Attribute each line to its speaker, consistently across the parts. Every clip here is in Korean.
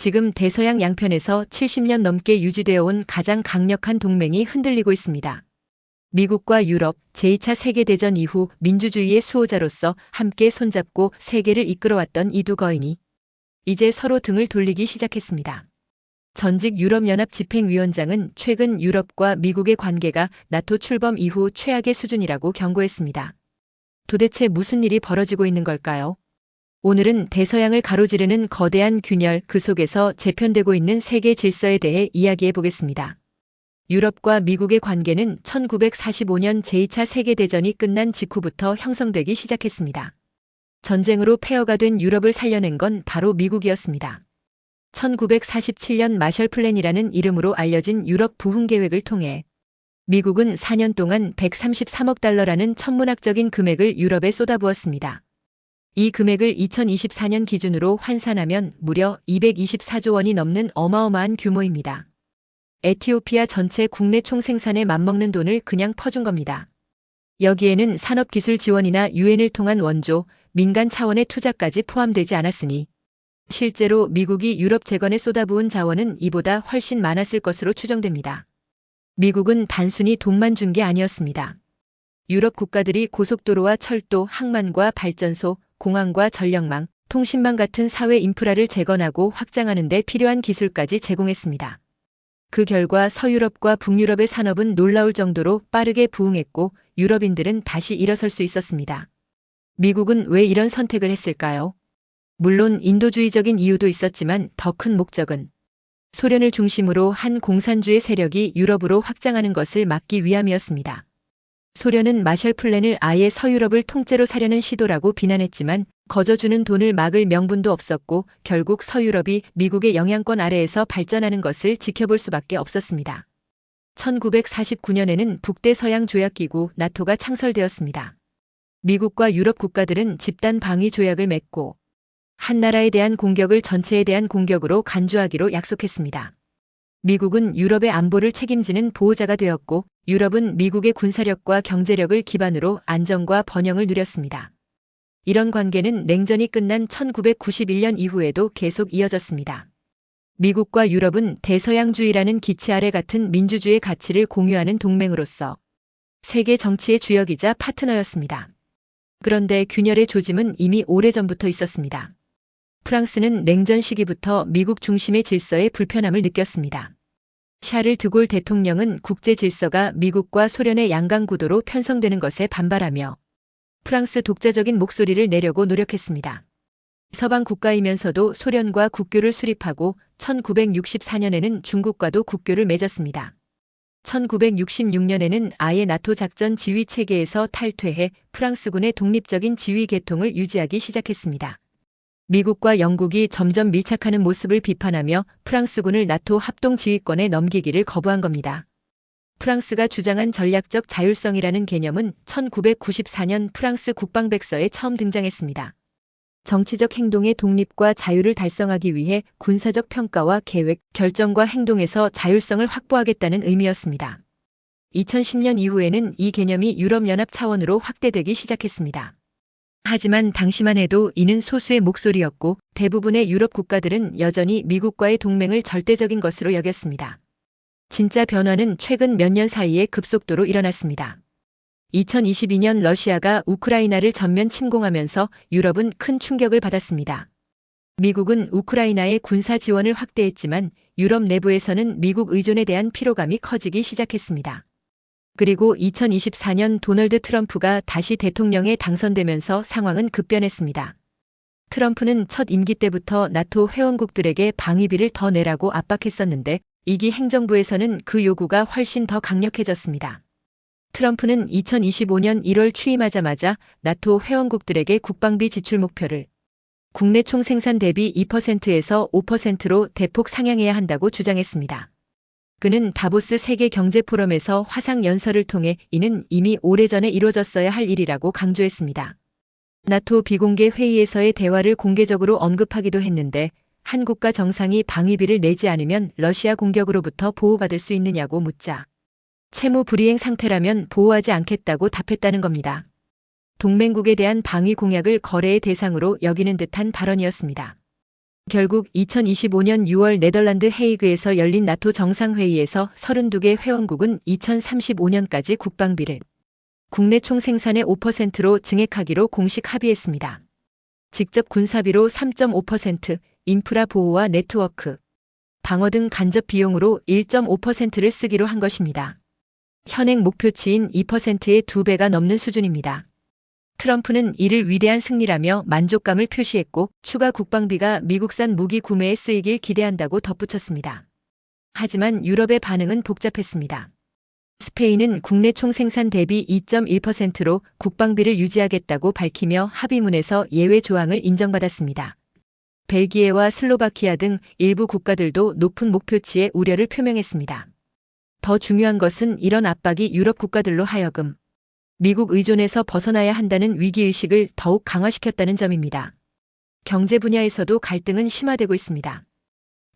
Speaker 1: 지금 대서양 양편에서 70년 넘게 유지되어 온 가장 강력한 동맹이 흔들리고 있습니다. 미국과 유럽 제2차 세계대전 이후 민주주의의 수호자로서 함께 손잡고 세계를 이끌어왔던 이 두 거인이 이제 서로 등을 돌리기 시작했습니다. 전직 유럽연합 집행위원장은 최근 유럽과 미국의 관계가 나토 출범 이후 최악의 수준이라고 경고했습니다. 도대체 무슨 일이 벌어지고 있는 걸까요? 오늘은 대서양을 가로지르는 거대한 균열 그 속에서 재편되고 있는 세계 질서에 대해 이야기해 보겠습니다. 유럽과 미국의 관계는 1945년 제2차 세계대전이 끝난 직후부터 형성되기 시작했습니다. 전쟁으로 폐허가 된 유럽을 살려낸 건 바로 미국이었습니다. 1947년 마셜 플랜이라는 이름으로 알려진 유럽 부흥 계획을 통해 미국은 4년 동안 133억 달러라는 천문학적인 금액을 유럽에 쏟아부었습니다. 이 금액을 2024년 기준으로 환산하면 무려 224조 원이 넘는 어마어마한 규모입니다. 에티오피아 전체 국내 총 생산에 맞먹는 돈을 그냥 퍼준 겁니다. 여기에는 산업기술 지원이나 유엔을 통한 원조, 민간 차원의 투자까지 포함되지 않았으니 실제로 미국이 유럽 재건에 쏟아부은 자원은 이보다 훨씬 많았을 것으로 추정됩니다. 미국은 단순히 돈만 준 게 아니었습니다. 유럽 국가들이 고속도로와 철도, 항만과 발전소, 공항과 전력망, 통신망 같은 사회 인프라를 재건하고 확장하는 데 필요한 기술까지 제공했습니다. 그 결과 서유럽과 북유럽의 산업은 놀라울 정도로 빠르게 부흥했고 유럽인들은 다시 일어설 수 있었습니다. 미국은 왜 이런 선택을 했을까요? 물론 인도주의적인 이유도 있었지만 더 큰 목적은 소련을 중심으로 한 공산주의 세력이 유럽으로 확장하는 것을 막기 위함이었습니다. 소련은 마셜 플랜을 아예 서유럽을 통째로 사려는 시도라고 비난했지만 거저주는 돈을 막을 명분도 없었고 결국 서유럽이 미국의 영향권 아래에서 발전하는 것을 지켜볼 수밖에 없었습니다. 1949년에는 북대서양 조약기구 나토가 창설되었습니다. 미국과 유럽 국가들은 집단 방위 조약을 맺고 한 나라에 대한 공격을 전체에 대한 공격으로 간주하기로 약속했습니다. 미국은 유럽의 안보를 책임지는 보호자가 되었고 유럽은 미국의 군사력과 경제력을 기반으로 안정과 번영을 누렸습니다. 이런 관계는 냉전이 끝난 1991년 이후에도 계속 이어졌습니다. 미국과 유럽은 대서양주의라는 기치 아래 같은 민주주의 가치를 공유하는 동맹으로서 세계 정치의 주역이자 파트너였습니다. 그런데 균열의 조짐은 이미 오래전부터 있었습니다. 프랑스는 냉전 시기부터 미국 중심의 질서에 불편함을 느꼈습니다. 샤를 드골 대통령은 국제 질서가 미국과 소련의 양강 구도로 편성되는 것에 반발하며 프랑스 독자적인 목소리를 내려고 노력했습니다. 서방 국가이면서도 소련과 국교를 수립하고 1964년에는 중국과도 국교를 맺었습니다. 1966년에는 아예 나토 작전 지휘 체계에서 탈퇴해 프랑스군의 독립적인 지휘 계통을 유지하기 시작했습니다. 미국과 영국이 점점 밀착하는 모습을 비판하며 프랑스군을 나토 합동 지휘권에 넘기기를 거부한 겁니다. 프랑스가 주장한 전략적 자율성이라는 개념은 1994년 프랑스 국방백서에 처음 등장했습니다. 정치적 행동의 독립과 자유를 달성하기 위해 군사적 평가와 계획, 결정과 행동에서 자율성을 확보하겠다는 의미였습니다. 2010년 이후에는 이 개념이 유럽연합 차원으로 확대되기 시작했습니다. 하지만 당시만 해도 이는 소수의 목소리였고 대부분의 유럽 국가들은 여전히 미국과의 동맹을 절대적인 것으로 여겼습니다. 진짜 변화는 최근 몇 년 사이에 급속도로 일어났습니다. 2022년 러시아가 우크라이나를 전면 침공하면서 유럽은 큰 충격을 받았습니다. 미국은 우크라이나의 군사 지원을 확대했지만 유럽 내부에서는 미국 의존에 대한 피로감이 커지기 시작했습니다. 그리고 2024년 도널드 트럼프가 다시 대통령에 당선되면서 상황은 급변했습니다. 트럼프는 첫 임기 때부터 나토 회원국들에게 방위비를 더 내라고 압박했었는데 이기 행정부에서는 그 요구가 훨씬 더 강력해졌습니다. 트럼프는 2025년 1월 취임하자마자 나토 회원국들에게 국방비 지출 목표를 국내 총 생산 대비 2%에서 5%로 대폭 상향해야 한다고 주장했습니다. 그는 다보스 세계 경제 포럼에서 화상 연설을 통해 이는 이미 오래전에 이루어졌어야 할 일이라고 강조했습니다. 나토 비공개 회의에서의 대화를 공개적으로 언급하기도 했는데 한국과 정상이 방위비를 내지 않으면 러시아 공격으로부터 보호받을 수 있느냐고 묻자 채무 불이행 상태라면 보호하지 않겠다고 답했다는 겁니다. 동맹국에 대한 방위 공약을 거래의 대상으로 여기는 듯한 발언이었습니다. 결국 2025년 6월 네덜란드 헤이그에서 열린 나토 정상회의에서 32개 회원국은 2035년까지 국방비를 국내 총 생산의 5%로 증액하기로 공식 합의했습니다. 직접 군사비로 3.5%, 인프라 보호와 네트워크, 방어 등 간접 비용으로 1.5%를 쓰기로 한 것입니다. 현행 목표치인 2%의 두 배가 넘는 수준입니다. 트럼프는 이를 위대한 승리라며 만족감을 표시했고 추가 국방비가 미국산 무기 구매에 쓰이길 기대한다고 덧붙였습니다. 하지만 유럽의 반응은 복잡했습니다. 스페인은 국내 총 생산 대비 2.1%로 국방비를 유지하겠다고 밝히며 합의문에서 예외 조항을 인정받았습니다. 벨기에와 슬로바키아 등 일부 국가들도 높은 목표치에 우려를 표명했습니다. 더 중요한 것은 이런 압박이 유럽 국가들로 하여금 미국 의존에서 벗어나야 한다는 위기의식을 더욱 강화시켰다는 점입니다. 경제 분야에서도 갈등은 심화되고 있습니다.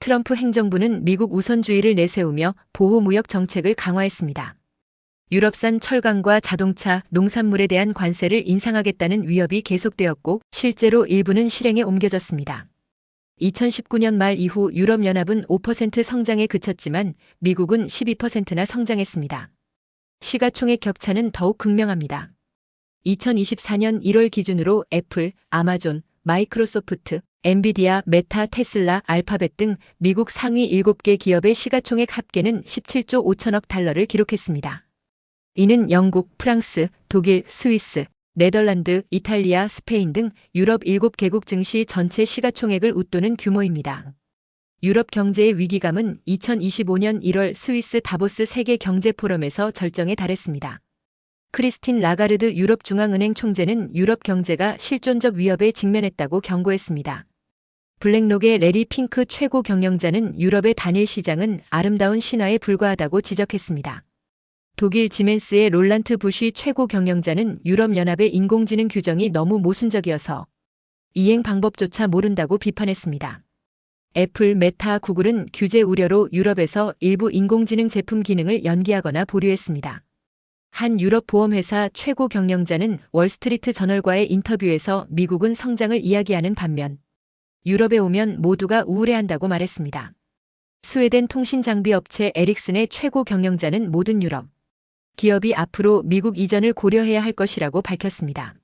Speaker 1: 트럼프 행정부는 미국 우선주의를 내세우며 보호무역 정책을 강화했습니다. 유럽산 철강과 자동차, 농산물에 대한 관세를 인상하겠다는 위협이 계속되었고 실제로 일부는 실행에 옮겨졌습니다. 2019년 말 이후 유럽연합은 5% 성장에 그쳤지만 미국은 12%나 성장했습니다. 시가총액 격차는 더욱 극명합니다. 2024년 1월 기준으로 애플, 아마존, 마이크로소프트, 엔비디아, 메타, 테슬라, 알파벳 등 미국 상위 7개 기업의 시가총액 합계는 17조 5천억 달러를 기록했습니다. 이는 영국, 프랑스, 독일, 스위스, 네덜란드, 이탈리아, 스페인 등 유럽 7개국 증시 전체 시가총액을 웃도는 규모입니다. 유럽 경제의 위기감은 2025년 1월 스위스 다보스 세계 경제 포럼에서 절정에 달했습니다. 크리스틴 라가르드 유럽중앙은행 총재는 유럽 경제가 실존적 위협에 직면했다고 경고했습니다. 블랙록의 레리 핑크 최고 경영자는 유럽의 단일 시장은 아름다운 신화에 불과하다고 지적했습니다. 독일 지멘스의 롤란트 부시 최고 경영자는 유럽연합의 인공지능 규정이 너무 모순적이어서 이행 방법조차 모른다고 비판했습니다. 애플, 메타, 구글은 규제 우려로 유럽에서 일부 인공지능 제품 기능을 연기하거나 보류했습니다. 한 유럽 보험회사 최고 경영자는 월스트리트 저널과의 인터뷰에서 미국은 성장을 이야기하는 반면 유럽에 오면 모두가 우울해한다고 말했습니다. 스웨덴 통신 장비 업체 에릭슨의 최고 경영자는 모든 유럽 기업이 앞으로 미국 이전을 고려해야 할 것이라고 밝혔습니다.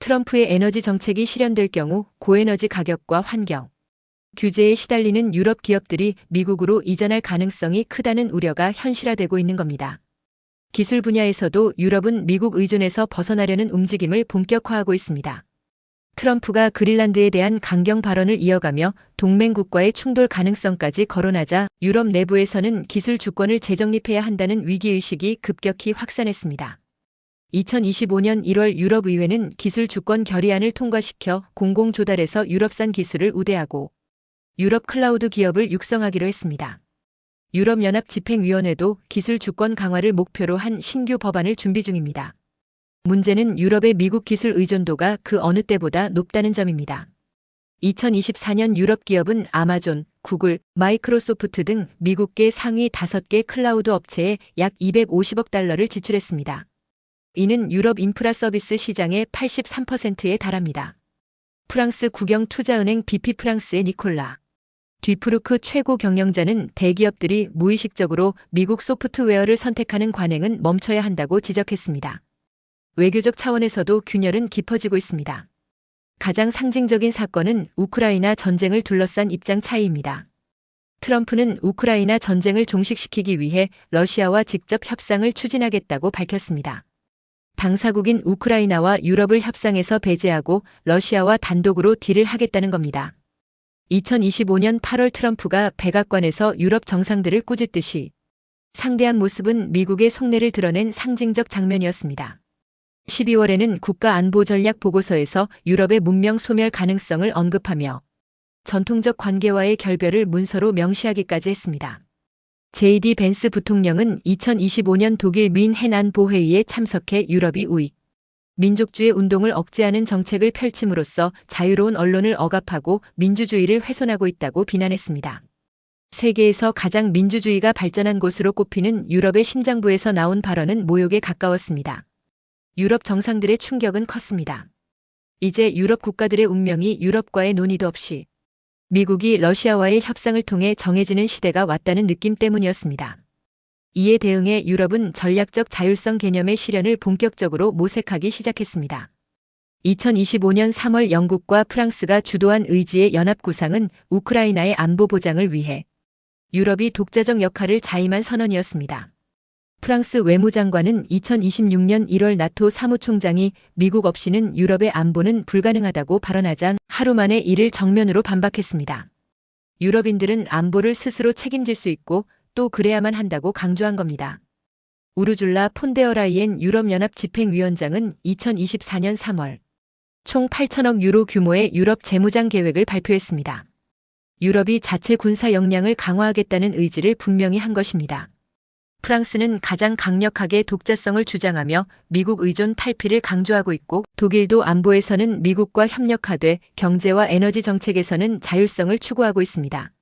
Speaker 1: 트럼프의 에너지 정책이 실현될 경우 고에너지 가격과 환경, 규제에 시달리는 유럽 기업들이 미국으로 이전할 가능성이 크다는 우려가 현실화되고 있는 겁니다. 기술 분야에서도 유럽은 미국 의존에서 벗어나려는 움직임을 본격화하고 있습니다. 트럼프가 그린란드에 대한 강경 발언을 이어가며 동맹 국과의 충돌 가능성까지 거론하자 유럽 내부에서는 기술 주권을 재정립해야 한다는 위기의식이 급격히 확산했습니다. 2025년 1월 유럽의회는 기술 주권 결의안을 통과시켜 공공조달에서 유럽산 기술을 우대하고 유럽 클라우드 기업을 육성하기로 했습니다. 유럽연합 집행위원회도 기술 주권 강화를 목표로 한 신규 법안을 준비 중입니다. 문제는 유럽의 미국 기술 의존도가 그 어느 때보다 높다는 점입니다. 2024년 유럽 기업은 아마존, 구글, 마이크로소프트 등 미국계 상위 5개 클라우드 업체에 약 250억 달러를 지출했습니다. 이는 유럽 인프라 서비스 시장의 83%에 달합니다. 프랑스 국영 투자은행 BP 프랑스의 니콜라 뒤프루크 최고 경영자는 대기업들이 무의식적으로 미국 소프트웨어를 선택하는 관행은 멈춰야 한다고 지적했습니다. 외교적 차원에서도 균열은 깊어지고 있습니다. 가장 상징적인 사건은 우크라이나 전쟁을 둘러싼 입장 차이입니다. 트럼프는 우크라이나 전쟁을 종식시키기 위해 러시아와 직접 협상을 추진하겠다고 밝혔습니다. 당사국인 우크라이나와 유럽을 협상에서 배제하고 러시아와 단독으로 딜을 하겠다는 겁니다. 2025년 8월 트럼프가 백악관에서 유럽 정상들을 꾸짖듯이 상대한 모습은 미국의 속내를 드러낸 상징적 장면이었습니다. 12월에는 국가안보전략 보고서에서 유럽의 문명 소멸 가능성을 언급하며 전통적 관계와의 결별을 문서로 명시하기까지 했습니다. JD 벤스 부통령은 2025년 독일 민헨 안보회의에 참석해 유럽이 우익, 민족주의 운동을 억제하는 정책을 펼침으로써 자유로운 언론을 억압하고 민주주의를 훼손하고 있다고 비난했습니다. 세계에서 가장 민주주의가 발전한 곳으로 꼽히는 유럽의 심장부에서 나온 발언은 모욕에 가까웠습니다. 유럽 정상들의 충격은 컸습니다. 이제 유럽 국가들의 운명이 유럽과의 논의도 없이 미국이 러시아와의 협상을 통해 정해지는 시대가 왔다는 느낌 때문이었습니다. 이에 대응해 유럽은 전략적 자율성 개념의 실현을 본격적으로 모색하기 시작했습니다. 2025년 3월 영국과 프랑스가 주도한 의지의 연합 구상은 우크라이나의 안보 보장을 위해 유럽이 독자적 역할을 자임한 선언이었습니다. 프랑스 외무장관은 2026년 1월 나토 사무총장이 미국 없이는 유럽의 안보는 불가능하다고 발언하자 하루 만에 이를 정면으로 반박했습니다. 유럽인들은 안보를 스스로 책임질 수 있고 또 그래야만 한다고 강조한 겁니다. 우르줄라 폰데어라이엔 유럽연합 집행위원장은 2024년 3월 총 8천억 유로 규모의 유럽 재무장 계획을 발표했습니다. 유럽이 자체 군사 역량을 강화하겠다는 의지를 분명히 한 것입니다. 프랑스는 가장 강력하게 독자성을 주장하며 미국 의존 탈피를 강조하고 있고 독일도 안보에서는 미국과 협력하되 경제와 에너지 정책에서는 자율성을 추구하고 있습니다.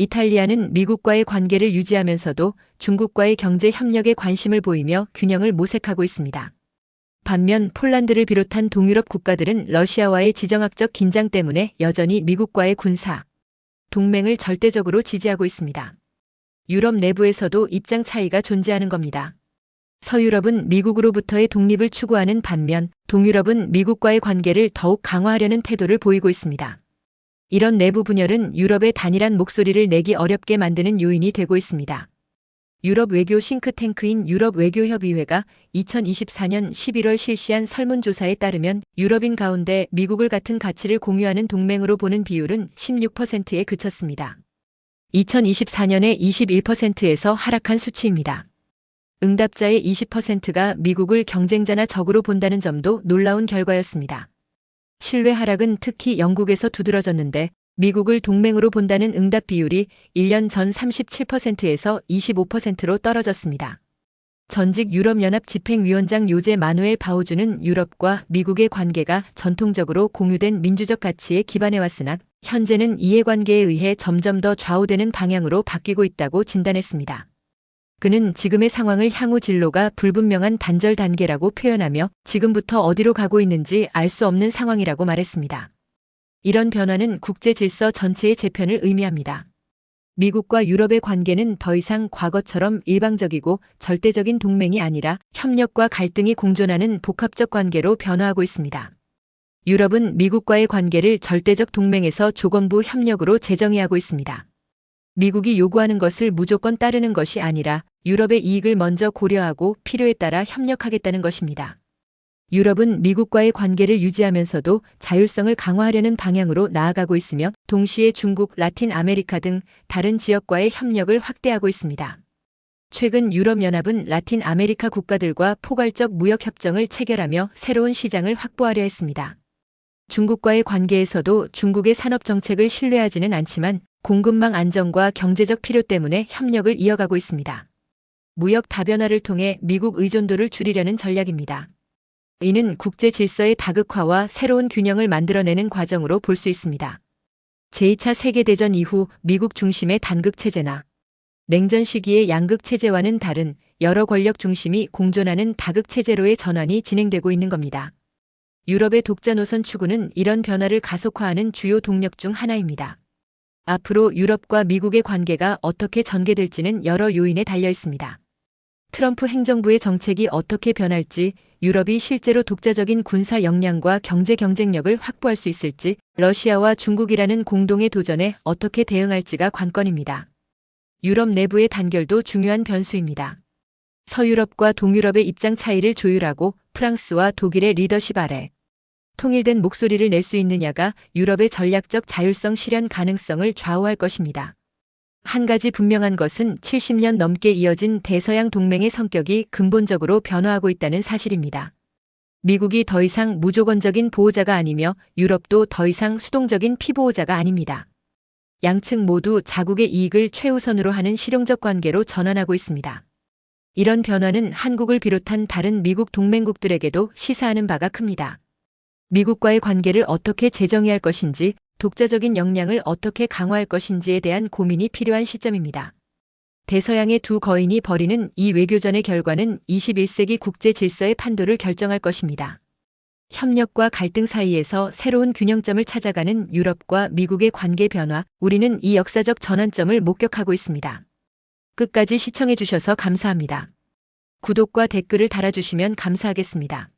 Speaker 1: 이탈리아는 미국과의 관계를 유지하면서도 중국과의 경제 협력에 관심을 보이며 균형을 모색하고 있습니다. 반면 폴란드를 비롯한 동유럽 국가들은 러시아와의 지정학적 긴장 때문에 여전히 미국과의 군사 동맹을 절대적으로 지지하고 있습니다. 유럽 내부에서도 입장 차이가 존재하는 겁니다. 서유럽은 미국으로부터의 독립을 추구하는 반면 동유럽은 미국과의 관계를 더욱 강화하려는 태도를 보이고 있습니다. 이런 내부 분열은 유럽의 단일한 목소리를 내기 어렵게 만드는 요인이 되고 있습니다. 유럽 외교 싱크탱크인 유럽 외교협의회가 2024년 11월 실시한 설문조사에 따르면 유럽인 가운데 미국을 같은 가치를 공유하는 동맹으로 보는 비율은 16%에 그쳤습니다. 2024년에 21%에서 하락한 수치입니다. 응답자의 20%가 미국을 경쟁자나 적으로 본다는 점도 놀라운 결과였습니다. 신뢰 하락은 특히 영국에서 두드러졌는데 미국을 동맹으로 본다는 응답 비율이 1년 전 37%에서 25%로 떨어졌습니다. 전직 유럽연합 집행위원장 요제 마누엘 바우주는 유럽과 미국의 관계가 전통적으로 공유된 민주적 가치에 기반해 왔으나 현재는 이해관계에 의해 점점 더 좌우되는 방향으로 바뀌고 있다고 진단했습니다. 그는 지금의 상황을 향후 진로가 불분명한 단절 단계라고 표현하며 지금부터 어디로 가고 있는지 알 수 없는 상황이라고 말했습니다. 이런 변화는 국제 질서 전체의 재편을 의미합니다. 미국과 유럽의 관계는 더 이상 과거처럼 일방적이고 절대적인 동맹이 아니라 협력과 갈등이 공존하는 복합적 관계로 변화하고 있습니다. 유럽은 미국과의 관계를 절대적 동맹에서 조건부 협력으로 재정의하고 있습니다. 미국이 요구하는 것을 무조건 따르는 것이 아니라 유럽의 이익을 먼저 고려하고 필요에 따라 협력하겠다는 것입니다. 유럽은 미국과의 관계를 유지하면서도 자율성을 강화하려는 방향으로 나아가고 있으며 동시에 중국, 라틴 아메리카 등 다른 지역과의 협력을 확대하고 있습니다. 최근 유럽연합은 라틴 아메리카 국가들과 포괄적 무역 협정을 체결하며 새로운 시장을 확보하려 했습니다. 중국과의 관계에서도 중국의 산업 정책을 신뢰하지는 않지만 공급망 안정과 경제적 필요 때문에 협력을 이어가고 있습니다. 무역 다변화를 통해 미국 의존도를 줄이려는 전략입니다. 이는 국제 질서의 다극화와 새로운 균형을 만들어내는 과정으로 볼 수 있습니다. 제2차 세계대전 이후 미국 중심의 단극 체제나 냉전 시기의 양극 체제와는 다른 여러 권력 중심이 공존하는 다극 체제로의 전환이 진행되고 있는 겁니다. 유럽의 독자 노선 추구는 이런 변화를 가속화하는 주요 동력 중 하나입니다. 앞으로 유럽과 미국의 관계가 어떻게 전개될지는 여러 요인에 달려 있습니다. 트럼프 행정부의 정책이 어떻게 변할지, 유럽이 실제로 독자적인 군사 역량과 경제 경쟁력을 확보할 수 있을지, 러시아와 중국이라는 공동의 도전에 어떻게 대응할지가 관건입니다. 유럽 내부의 단결도 중요한 변수입니다. 서유럽과 동유럽의 입장 차이를 조율하고 프랑스와 독일의 리더십 아래 통일된 목소리를 낼 수 있느냐가 유럽의 전략적 자율성 실현 가능성을 좌우할 것입니다. 한 가지 분명한 것은 70년 넘게 이어진 대서양 동맹의 성격이 근본적으로 변화하고 있다는 사실입니다. 미국이 더 이상 무조건적인 보호자가 아니며 유럽도 더 이상 수동적인 피보호자가 아닙니다. 양측 모두 자국의 이익을 최우선으로 하는 실용적 관계로 전환하고 있습니다. 이런 변화는 한국을 비롯한 다른 미국 동맹국들에게도 시사하는 바가 큽니다. 미국과의 관계를 어떻게 재정의할 것인지 독자적인 역량을 어떻게 강화할 것인지에 대한 고민이 필요한 시점입니다. 대서양의 두 거인이 벌이는 이 외교전의 결과는 21세기 국제 질서의 판도를 결정할 것입니다. 협력과 갈등 사이에서 새로운 균형점을 찾아가는 유럽과 미국의 관계 변화, 우리는 이 역사적 전환점을 목격하고 있습니다. 끝까지 시청해주셔서 감사합니다. 구독과 댓글을 달아주시면 감사하겠습니다.